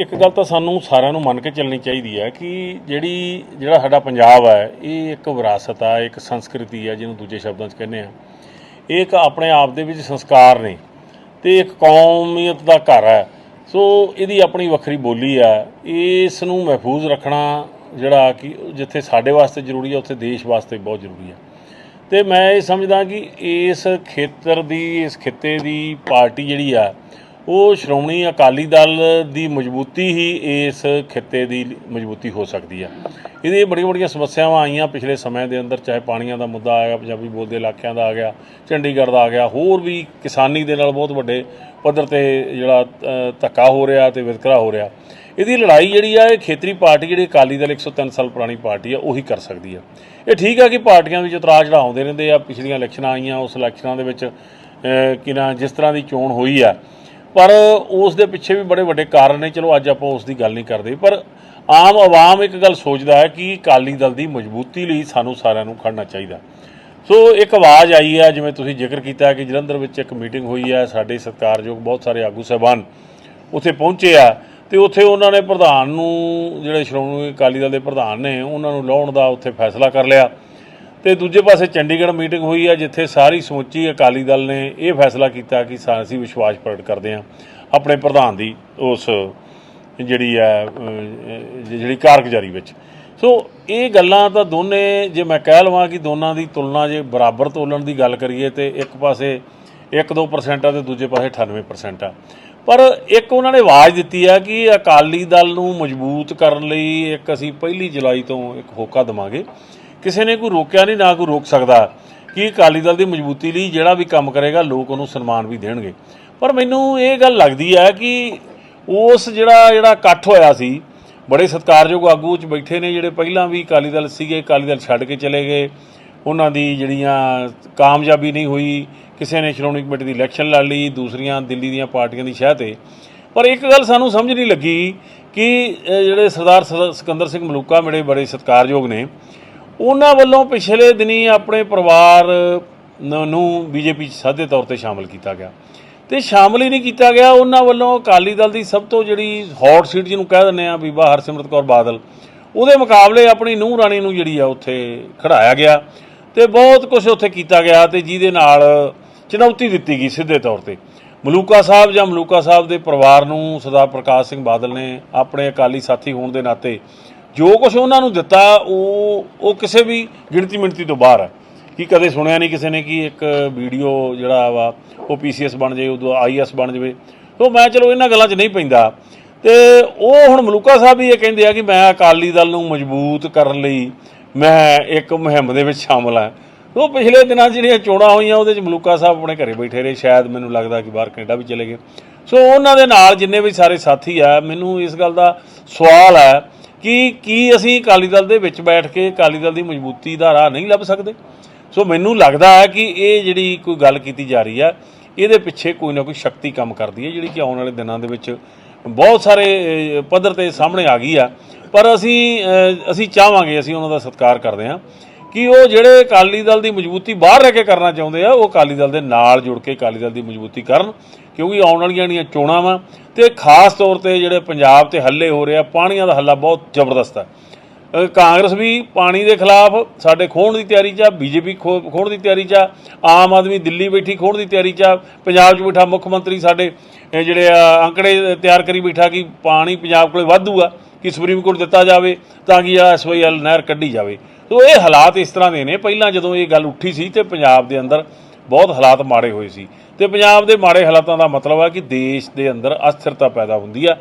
ਇੱਕ ਗੱਲ ਤਾਂ ਸਾਨੂੰ ਸਾਰਿਆਂ ਨੂੰ ਮੰਨ ਕੇ ਚੱਲਣੀ ਚਾਹੀਦੀ ਹੈ ਕਿ ਜਿਹੜੀ, ਜਿਹੜਾ ਸਾਡਾ ਪੰਜਾਬ ਹੈ, ਇਹ ਇੱਕ ਵਿਰਾਸਤ ਆ, ਇੱਕ ਸੰਸਕ੍ਰਿਤੀ ਆ, ਜਿਹਨੂੰ ਦੂਜੇ ਸ਼ਬਦਾਂ 'ਚ ਕਹਿੰਦੇ ਆ। ਇਹ ਇੱਕ ਆਪਣੇ ਆਪ ਦੇ ਵਿੱਚ ਸੰਸਕਾਰ ਨੇ ਤੇ ਇੱਕ ਕੌਮੀਅਤ ਦਾ ਘਰ ਹੈ। ਸੋ ਇਹਦੀ ਆਪਣੀ ਵੱਖਰੀ ਬੋਲੀ ਆ। ਇਸ ਨੂੰ ਮਹਿਫੂਜ਼ ਰੱਖਣਾ ਜਿਹੜਾ ਕਿ ਜਿੱਥੇ ਸਾਡੇ ਵਾਸਤੇ ਜ਼ਰੂਰੀ ਹੈ ਉੱਥੇ ਦੇਸ਼ ਵਾਸਤੇ ਬਹੁਤ ਜ਼ਰੂਰੀ ਹੈ ਤੇ ਮੈਂ ਇਹ ਸਮਝਦਾ ਕਿ ਇਸ ਖੇਤਰ ਦੀ, ਇਸ ਖਿੱਤੇ ਦੀ ਪਾਰਟੀ ਜਿਹੜੀ ਆ ਉਹ ਸ਼੍ਰੋਮਣੀ ਅਕਾਲੀ ਦਲ ਦੀ ਮਜ਼ਬੂਤੀ ਹੀ ਇਸ ਖਿੱਤੇ ਦੀ ਮਜ਼ਬੂਤੀ ਹੋ ਸਕਦੀ ਆ। ਇਹਦੀ ਬੜੀਆਂ ਬੜੀਆਂ ਸਮੱਸਿਆਵਾਂ ਆਈਆਂ ਪਿਛਲੇ ਸਮੇਂ ਦੇ ਅੰਦਰ ਚਾਹੇ ਪਾਣੀਆਂ ਦਾ ਮੁੱਦਾ ਆਇਆ ਪੰਜਾਬੀ ਬੋਲਦੇ ਇਲਾਕਿਆਂ ਦਾ ਆ ਗਿਆ ਚੰਡੀਗੜ੍ਹ ਦਾ ਆ ਗਿਆ ਹੋਰ ਵੀ ਕਿਸਾਨੀ ਦੇ ਨਾਲ ਬਹੁਤ ਵੱਡੇ ਪੱਧਰ ਤੇ ਜਿਹੜਾ ਧੱਕਾ ਹੋ ਰਿਹਾ ਤੇ ਵਿਤਕਰਾ ਹੋ ਰਿਹਾ। ਇਹਦੀ ਲੜਾਈ ਜਿਹੜੀ ਆ ਇਹ ਖੇਤਰੀ ਪਾਰਟੀ ਜਿਹੜੀ ਅਕਾਲੀ ਦਲ 103 ਸਾਲ ਪੁਰਾਣੀ ਪਾਰਟੀ ਆ ਉਹੀ ਕਰ ਸਕਦੀ ਆ। ਇਹ ਠੀਕ ਆ ਕਿ ਪਾਰਟੀਆਂ ਵਿੱਚ ਉਤਰਾਅ ਚੜਾਉਂਦੇ ਰਹਿੰਦੇ ਆ ਪਿਛਲੀਆਂ ਇਲੈਕਸ਼ਨਾਂ ਆਈਆਂ ਉਸ ਇਲੈਕਸ਼ਨਾਂ ਦੇ ਵਿੱਚ ਅ, ਕਿ ਨਾ ਜਿਸ ਤਰ੍ਹਾਂ ਦੀ ਚੋਣ ਹੋਈ ਆ ਪਰ ਉਸ ਦੇ ਪਿੱਛੇ ਵੀ ਬੜੇ ਵੱਡੇ ਕਾਰਨ ਨੇ। ਚਲੋ, ਅੱਜ ਆਪਾਂ ਉਸ ਦੀ ਗੱਲ ਨਹੀਂ ਕਰਦੇ। ਪਰ ਆਮ ਆਵਾਮ ਇੱਕ ਗੱਲ ਸੋਚਦਾ ਹੈ ਕਿ ਅਕਾਲੀ ਦਲ ਦੀ ਮਜ਼ਬੂਤੀ ਲਈ ਸਾਨੂੰ ਸਾਰਿਆਂ ਨੂੰ ਖੜਨਾ ਚਾਹੀਦਾ। ਸੋ ਇੱਕ ਆਵਾਜ਼ ਆਈ ਹੈ, ਜਿਵੇਂ ਤੁਸੀਂ ਜ਼ਿਕਰ ਕੀਤਾ ਕਿ ਜਲੰਧਰ ਵਿੱਚ ਇੱਕ ਮੀਟਿੰਗ ਹੋਈ ਹੈ। ਸਾਡੇ ਸਤਿਕਾਰਯੋਗ ਬਹੁਤ ਸਾਰੇ ਆਗੂ ਸਾਹਿਬਾਨ ਉੱਥੇ ਪਹੁੰਚੇ ਆ ਤੇ ਉੱਥੇ ਉਹਨਾਂ ਨੇ ਪ੍ਰਧਾਨ ਨੂੰ, ਜਿਹੜੇ ਸ਼੍ਰੋਮਣੀ ਅਕਾਲੀ ਦਲ ਦੇ ਪ੍ਰਧਾਨ ਨੇ, ਉਹਨਾਂ ਨੂੰ ਲਾਉਣ ਦਾ ਉੱਥੇ ਫੈਸਲਾ ਕਰ ਲਿਆ। ਤੇ ਦੂਜੇ ਪਾਸੇ ਚੰਡੀਗੜ੍ਹ ਮੀਟਿੰਗ ਹੋਈ ਹੈ ਜਿੱਥੇ ਸਾਰੀ ਸਮੁੱਚੀ ਅਕਾਲੀ ਦਲ ਨੇ ਇਹ ਫੈਸਲਾ ਕੀਤਾ ਕਿ ਸਾ- ਅਸੀਂ ਵਿਸ਼ਵਾਸ ਪ੍ਰਗਟ ਕਰਦੇ ਹਾਂ ਆਪਣੇ ਪ੍ਰਧਾਨ ਦੀ, ਉਸ ਜਿਹੜੀ ਹੈ ਜਿਹੜੀ ਕਾਰਗੁਜ਼ਾਰੀ ਵਿੱਚ। ਸੋ ਇਹ ਗੱਲਾਂ ਤਾਂ ਦੋਨੇ, ਜੇ ਮੈਂ ਕਹਿ ਲਵਾਂ ਕਿ ਦੋਨਾਂ ਦੀ ਤੁਲਨਾ ਜੇ ਬਰਾਬਰ ਤੋਲਣ ਦੀ ਗੱਲ ਕਰੀਏ ਤੇ ਇੱਕ ਪਾਸੇ 1-2% ਆ ਤੇ ਦੂਜੇ ਪਾਸੇ 98% ਆ। ਪਰ ਇੱਕ ਉਹਨਾਂ ਨੇ ਆਵਾਜ਼ ਦਿੱਤੀ ਆ ਕਿ ਅਕਾਲੀ ਦਲ ਨੂੰ ਮਜ਼ਬੂਤ ਕਰਨ ਲਈ ਇੱਕ ਅਸੀਂ ਪਹਿਲੀ ਜੁਲਾਈ ਤੋਂ ਇੱਕ ਹੋਕਾ ਦਵਾਂਗੇ। ਕਿਸੇ ਨੇ ਕੋਈ ਰੋਕਿਆ ਨਹੀਂ, ਨਾ ਕੋਈ ਰੋਕ ਸਕਦਾ। ਕਿ ਅਕਾਲੀ ਦਲ ਦੀ ਮਜ਼ਬੂਤੀ ਲਈ ਜਿਹੜਾ ਵੀ ਕੰਮ ਕਰੇਗਾ, ਲੋਕ ਉਹਨੂੰ ਸਨਮਾਨ ਵੀ ਦੇਣਗੇ। ਪਰ ਮੈਨੂੰ ਇਹ ਗੱਲ ਲੱਗਦੀ ਹੈ ਕਿ ਉਸ ਜਿਹੜਾ ਜਿਹੜਾ ਇਕੱਠ ਹੋਇਆ ਸੀ, ਬੜੇ ਸਤਿਕਾਰਯੋਗ ਆਗੂ ਚ ਬੈਠੇ ਨੇ, ਜਿਹੜੇ ਪਹਿਲਾਂ ਵੀ ਅਕਾਲੀ ਦਲ ਸੀਗੇ, ਅਕਾਲੀ ਦਲ ਛੱਡ ਕੇ ਚਲੇ ਗਏ। ਉਹਨਾਂ ਦੀ ਜਿਹੜੀਆਂ ਕਾਮਯਾਬੀ ਨਹੀਂ ਹੋਈ, ਕਿਸੇ ਨੇ ਸ਼੍ਰੋਮਣੀ ਕਮੇਟੀ ਦੀ ਇਲੈਕਸ਼ਨ ਲੜ ਲਈ, ਦੂਸਰੀਆਂ ਦਿੱਲੀ ਦੀਆਂ ਪਾਰਟੀਆਂ ਦੀ ਸ਼ਹਿ ਤੇ। ਪਰ ਇੱਕ ਗੱਲ ਸਾਨੂੰ ਸਮਝ ਨਹੀਂ ਲੱਗੀ ਕਿ ਜਿਹੜੇ ਸਰਦਾਰ ਸ- ਸਿਕੰਦਰ ਸਿੰਘ ਮਲੂਕਾ ਮੇਰੇ ਬੜੇ ਸਤਿਕਾਰਯੋਗ ਨੇ ਉਹਨਾਂ ਵੱਲੋਂ ਪਿਛਲੇ ਦਿਨੀ ਆਪਣੇ ਪਰਿਵਾਰ ਨ- ਨੂੰ ਬੀਜੇਪੀ 'ਚ ਸਾਦੇ ਤੌਰ ਤੇ ਸ਼ਾਮਲ ਕੀਤਾ ਗਿਆ। ਤੇ ਸ਼ਾਮਲ ਹੀ ਨਹੀਂ ਕੀਤਾ ਗਿਆ, ਉਹਨਾਂ ਵੱਲੋਂ ਅਕਾਲੀ ਦਲ ਦੀ ਸਭ ਤੋਂ ਜਿਹੜੀ ਹੌਟ ਸੀਟ ਜਿਹਨੂੰ ਕਹਿ ਦਿੰਦੇ ਆ ਬੀਬਾ ਹਰਸਿਮਰਤ ਕੌਰ ਬਾਦਲ, ਉਹਦੇ ਮੁਕਾਬਲੇ ਆਪਣੀ ਨੂੰਹ ਰਾਣੀ ਨੂੰ ਜਿਹੜੀ ਆ ਉੱਥੇ ਖੜਾਇਆ ਗਿਆ ਤੇ ਬਹੁਤ ਕੁਝ ਉੱਥੇ ਕੀਤਾ ਗਿਆ ਤੇ ਜਿਹਦੇ ਨਾਲ ਚੁਣੌਤੀ ਦਿੱਤੀ ਗਈ ਸਿੱਧੇ ਤੌਰ ਤੇ। ਮਲੂਕਾ ਸਾਹਿਬ ਜਾਂ ਮਲੂਕਾ ਸਾਹਿਬ ਦੇ ਪਰਿਵਾਰ ਨੂੰ ਸਰਦਾਰ ਪ੍ਰਕਾਸ਼ ਸਿੰਘ ਬਾਦਲ ਨੇ ਆਪਣੇ ਅਕਾਲੀ ਸਾਥੀ ਹੋਣ ਦੇ ਨਾਤੇ ਜੋ ਕੁਝ ਉਹਨਾਂ ਨੂੰ ਦਿੱਤਾ, ਉਹ ਉਹ ਕਿਸੇ ਵੀ ਗਿਣਤੀ ਮਿਣਤੀ ਤੋਂ ਬਾਹਰ ਹੈ। ਕਿ ਕਦੇ ਸੁਣਿਆ ਨਹੀਂ ਕਿਸੇ ਨੇ ਕਿ ਇੱਕ ਵੀਡੀਓ ਜਿਹੜਾ ਵਾ, ਉਹ ਪੀਸੀਐਸ ਬਣ ਜਾਏ, ਉਦੋਂ ਆਈਐਸ ਬਣ ਜਾਵੇ। ਤੋਂ ਮੈਂ ਚਲੋ ਇਹਨਾਂ ਗੱਲਾਂ 'ਚ ਨਹੀਂ ਪੈਂਦਾ। ਤੇ ਉਹ ਹੁਣ ਮਲੂਕਾ ਸਾਹਿਬ ਵੀ ਇਹ ਕਹਿੰਦੇ ਆ ਕਿ ਮੈਂ ਅਕਾਲੀ ਦਲ ਨੂੰ ਮਜ਼ਬੂਤ ਕਰਨ ਲਈ ਮੈਂ ਇੱਕ ਮੁਹਿੰਮ ਦੇ ਵਿੱਚ ਸ਼ਾਮਲ ਹਾਂ। ਉਹ ਪਿਛਲੇ ਦਿਨਾਂ 'ਚ ਜਿਹੜੀਆਂ ਚੋਣਾਂ ਹੋਈਆਂ, ਉਹਦੇ 'ਚ ਮਲੂਕਾ ਸਾਹਿਬ ਆਪਣੇ ਘਰੇ ਬੈਠੇ ਰਹੇ। ਸ਼ਾਇਦ ਮੈਨੂੰ ਲੱਗਦਾ ਕਿ ਬਾਹਰ ਕੈਨੇਡਾ ਵੀ ਚਲੇ ਗਏ। ਸੋ ਉਹਨਾਂ ਦੇ ਨਾਲ ਜਿੰਨੇ ਵੀ ਸਾਰੇ ਸਾਥੀ ਆ, ਮੈਨੂੰ ਇਸ ਗੱਲ ਦਾ ਸਵਾਲ ਹੈ ਕਿ, ਕੀ ਅਸੀਂ ਅਕਾਲੀ ਦਲ ਦੇ ਵਿੱਚ ਬੈਠ ਕੇ ਅਕਾਲੀ ਦਲ ਦੀ ਮਜ਼ਬੂਤੀ ਦਾ ਰਾਹ ਨਹੀਂ ਲੱਭ ਸਕਦੇ? ਸੋ ਮੈਨੂੰ ਲੱਗਦਾ ਹੈ ਕਿ ਇਹ ਜਿਹੜੀ ਕੋਈ ਗੱਲ ਕੀਤੀ ਜਾ ਰਹੀ ਹੈ ਇਹਦੇ ਪਿੱਛੇ ਕੋਈ ਨਾ ਕੋਈ ਸ਼ਕਤੀ ਕੰਮ ਕਰਦੀ ਹੈ, ਜਿਹੜੀ ਕਿ ਆਉਣ ਵਾਲੇ ਦਿਨਾਂ ਦੇ ਵਿੱਚ ਬਹੁਤ ਸਾਰੇ ਪੱਧਰ ਤੇ ਸਾਹਮਣੇ ਆ ਗਈ ਆ। ਪਰ ਅਸੀਂ ਅਸੀਂ ਚਾਹਾਂਗੇ, ਅਸੀਂ ਉਹਨਾਂ ਦਾ ਸਤਿਕਾਰ ਕਰਦੇ ਹਾਂ। ਕਿ ਉਹ ਜਿਹੜੇ ਅਕਾਲੀ ਦਲ ਦੀ ਮਜ਼ਬੂਤੀ ਬਾਹਰ ਰਹਿ ਕੇ ਕਰਨਾ ਚਾਹੁੰਦੇ ਆ, ਉਹ ਅਕਾਲੀ ਦਲ ਦੇ ਨਾਲ ਜੁੜ ਕੇ ਅਕਾਲੀ ਦਲ ਦੀ ਮਜ਼ਬੂਤੀ ਕਰਨ, ਕਿਉਂਕਿ ਆਉਣ ਵਾਲੀਆਂ ਜਿਹੜੀਆਂ ਚੋਣਾਂ ਵਾ, ਤੇ ਖਾਸ ਤੌਰ ਤੇ ਜਿਹੜੇ ਪੰਜਾਬ ਤੇ ਹੱਲੇ ਹੋ ਰਿਹਾ, ਪਾਣੀਆਂ ਦਾ ਹੱਲਾ ਬਹੁਤ ਜ਼ਬਰਦਸਤ ਹੈ। ਕਾਂਗਰਸ ਵੀ ਪਾਣੀ ਦੇ ਖਿਲਾਫ ਸਾਡੇ ਖੋਣ ਦੀ ਤਿਆਰੀ 'ਚ ਆ, ਬੀਜੇਪੀ ਖੋਣ ਦੀ ਤਿਆਰੀ 'ਚ ਆ, ਆਮ ਆਦਮੀ ਦਿੱਲੀ ਬੈਠੀ ਖੋਣ ਦੀ ਤਿਆਰੀ 'ਚ ਆ, ਪੰਜਾਬ 'ਚ ਬੈਠਾ ਮੁੱਖ ਮੰਤਰੀ ਸਾਡੇ ਜਿਹੜੇ ਆ ਅੰਕੜੇ ਤਿਆਰ ਕਰੀ ਬੈਠਾ ਕਿ ਪਾਣੀ ਪੰਜਾਬ ਕੋਲੇ ਵਾਧੂ ਆ, ਕਿ ਸੁਪਰੀਮ ਕੋਰਟ ਦਿੱਤਾ ਜਾਵੇ ਤਾਂ ਕਿ ਆ ਐਸਵਾਈਐਲ ਨਹਿਰ ਕੱਢੀ ਜਾਵੇ। ਸੋ ਇਹ ਹਾਲਾਤ ਇਸ ਤਰ੍ਹਾਂ ਦੇ ਨੇ, ਪਹਿਲਾਂ ਜਦੋਂ ਇਹ ਗੱਲ ਉੱਠੀ ਸੀ ਤੇ ਪੰਜਾਬ ਦੇ ਅੰਦਰ ਬਹੁਤ ਹਾਲਾਤ ਮਾੜੇ ਹੋਏ ਸੀ। ਤੇ ਪੰਜਾਬ ਦੇ ਮਾੜੇ ਹਾਲਾਤਾਂ ਦਾ ਮਤਲਬ ਆ ਕਿ ਦੇਸ਼ ਦੇ ਅੰਦਰ ਅਸਥਿਰਤਾ ਪੈਦਾ ਹੁੰਦੀ ਆ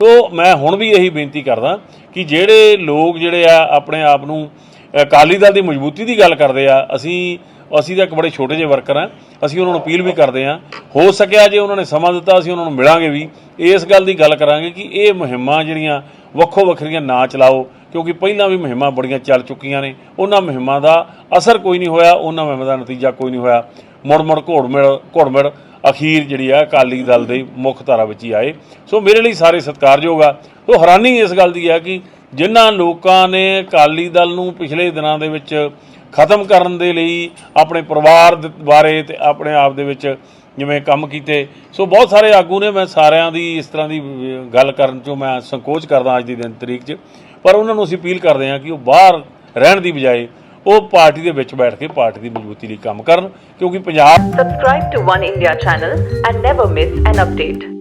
ਤੋ ਮੈਂ ਹੁਣ ਵੀ ਇਹੀ ਬੇਨਤੀ ਕਰਦਾ ਕਿ ਜਿਹੜੇ ਲੋਕ ਜਿਹੜੇ ਆ ਆਪਣੇ ਆਪ ਨੂੰ ਅਕਾਲੀ ਦਲ ਦੀ ਮਜ਼ਬੂਤੀ ਦੀ ਗੱਲ ਕਰਦੇ ਆ, ਅਸੀਂ ਅਸੀਂ ਤਾਂ ਇੱਕ ਬੜੇ ਛੋਟੇ ਜਿਹੇ ਵਰਕਰ ਆ, ਅਸੀਂ ਉਹਨਾਂ ਨੂੰ ਅਪੀਲ ਵੀ ਕਰਦੇ ਆ। ਹੋ ਸਕਿਆ ਜੇ ਉਹਨਾਂ ਨੇ ਸਮਾਂ ਦਿੱਤਾ, ਅਸੀਂ ਉਹਨਾਂ ਨੂੰ ਮਿਲਾਂਗੇ ਵੀ। ਇਸ ਗੱਲ ਦੀ ਗੱਲ ਕਰਾਂਗੇ ਕਿ ਇਹ ਮੁਹਿੰਮਾਂ ਜਿਹੜੀਆਂ ਵੱਖੋ ਵੱਖਰੀਆਂ ਨਾ ਚਲਾਓ, ਕਿਉਂਕਿ ਪਹਿਲਾਂ ਵੀ ਮੁਹਿੰਮਾਂ ਬੜੀਆਂ ਚੱਲ ਚੁੱਕੀਆਂ ਨੇ। ਉਹਨਾਂ ਮੁਹਿੰਮਾਂ ਦਾ ਅਸਰ ਕੋਈ ਨਹੀਂ ਹੋਇਆ, ਉਹਨਾਂ ਮੁਹਿੰਮਾਂ ਦਾ ਨਤੀਜਾ ਕੋਈ ਨਹੀਂ ਹੋਇਆ। ਮੁੜ ਮੁੜ ਘੋੜਮਿੜ ਘੋੜਮਿੜ ਅਖੀਰ ਜਿਹੜੀ ਆ ਅਕਾਲੀ ਦਲ ਦੇ ਮੁੱਖ ਧਾਰਾ ਵਿੱਚ ਹੀ ਆਏ। ਸੋ ਮੇਰੇ ਲਈ ਸਾਰੇ ਸਤਿਕਾਰਯੋਗ ਆ। ਸੋ ਹੈਰਾਨੀ ਇਸ ਗੱਲ ਦੀ ਆ ਕਿ ਜਿਨ੍ਹਾਂ ਲੋਕਾਂ ਨੇ ਅਕਾਲੀ ਦਲ ਨੂੰ ਪਿਛਲੇ ਦਿਨਾਂ ਦੇ ਵਿੱਚ ਖਤਮ ਕਰਨ ਦੇ ਲਈ ਆਪਣੇ ਪਰਿਵਾਰ ਦੇ ਬਾਰੇ ਤੇ ਆਪਣੇ ਆਪ ਦੇ ਵਿੱਚ ਜਿਵੇਂ ਕੰਮ ਕੀਤੇ, ਸੋ ਬਹੁਤ ਸਾਰੇ ਆਗੂ ਨੇ, ਮੈਂ ਸਾਰਿਆਂ ਦੀ ਇਸ ਤਰ੍ਹਾਂ ਦੀ ਗੱਲ ਕਰਨ ਚੋਂ ਮੈਂ ਸੰਕੋਚ ਕਰਦਾ ਅੱਜ ਦੀ ਦਿਨ ਤਰੀਕ 'ਚ। ਪਰ ਉਹਨਾਂ ਨੂੰ ਅਸੀਂ ਅਪੀਲ ਕਰਦੇ ਹਾਂ ਕਿ ਉਹ ਬਾਹਰ ਰਹਿਣ ਦੀ ਬਜਾਏ ਉਹ ਪਾਰਟੀ ਦੇ ਵਿੱਚ ਬੈਠ ਕੇ ਪਾਰਟੀ ਦੀ ਮਜ਼ਬੂਤੀ ਲਈ ਕੰਮ ਕਰਨ ਕਿਉਂਕਿ Punjab Subscribe to One India channel and never miss an update.